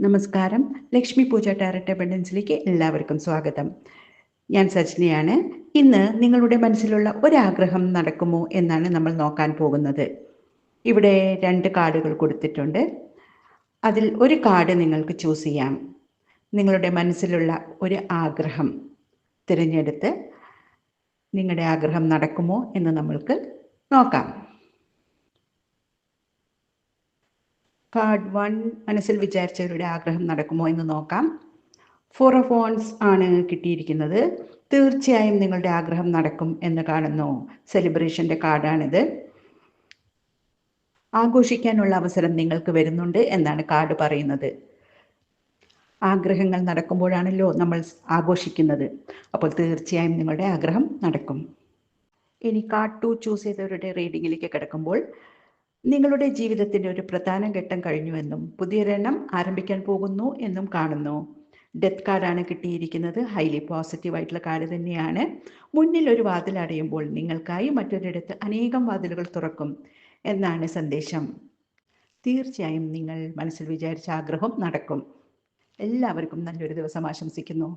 നമസ്കാരം. ലക്ഷ്മി പൂജ ടാരറ്റ് എല്ലാവർക്കും സ്വാഗതം. ഞാൻ സജ്നയാണ് ഇന്ന് നിങ്ങളുടെ മനസ്സിലുള്ള ഒരാഗ്രഹം നടക്കുമോ എന്നാണ് നമ്മൾ നോക്കാൻ പോകുന്നത്. ഇവിടെ രണ്ട് കാർഡുകൾ കൊടുത്തിട്ടുണ്ട്. അതിൽ ഒരു കാർഡ് നിങ്ങൾക്ക് ചൂസ് ചെയ്യാം. നിങ്ങളുടെ മനസ്സിലുള്ള ഒരു ആഗ്രഹം തിരഞ്ഞെടുത്ത് നിങ്ങളുടെ ആഗ്രഹം നടക്കുമോ എന്ന് നമ്മൾക്ക് നോക്കാം. കാർഡ് വൺ മനസ്സിൽ വിചാരിച്ചവരുടെ ആഗ്രഹം നടക്കുമോ എന്ന് നോക്കാം. ഫോർ ഓഫ് വോൺസ് ആണ് കിട്ടിയിരിക്കുന്നത്. തീർച്ചയായും നിങ്ങളുടെ ആഗ്രഹം നടക്കും എന്ന് കാണുന്നു. സെലിബ്രേഷന്റെ കാർഡാണിത് ആഘോഷിക്കാനുള്ള അവസരം നിങ്ങൾക്ക് വരുന്നുണ്ട് എന്നാണ് കാർഡ് പറയുന്നത്. ആഗ്രഹങ്ങൾ നടക്കുമ്പോഴാണല്ലോ നമ്മൾ ആഘോഷിക്കുന്നത്. അപ്പോൾ തീർച്ചയായും നിങ്ങളുടെ ആഗ്രഹം നടക്കും. ഇനി കാർഡ് ടു ചൂസ് ചെയ്തവരുടെ റീഡിങ്ങിലേക്ക് കിടക്കുമ്പോൾ നിങ്ങളുടെ ജീവിതത്തിന്റെ ഒരു പ്രധാന ഘട്ടം കഴിഞ്ഞുവെന്നും പുതിയൊരെണ്ണം ആരംഭിക്കാൻ പോകുന്നു എന്നും കാണുന്നു. ഡെത്ത് കാർഡാണ് കിട്ടിയിരിക്കുന്നത്. ഹൈലി പോസിറ്റീവ് ആയിട്ടുള്ള കാർഡ് തന്നെയാണ്. മുന്നിൽ ഒരു വാതിൽ അടയുമ്പോൾ നിങ്ങൾക്കായി മറ്റൊരിടത്ത് അനേകം വാതിലുകൾ തുറക്കും എന്നാണ് സന്ദേശം. തീർച്ചയായും നിങ്ങൾ മനസ്സിൽ വിചാരിച്ച ആഗ്രഹം നടക്കും. എല്ലാവർക്കും നല്ലൊരു ദിവസം ആശംസിക്കുന്നു.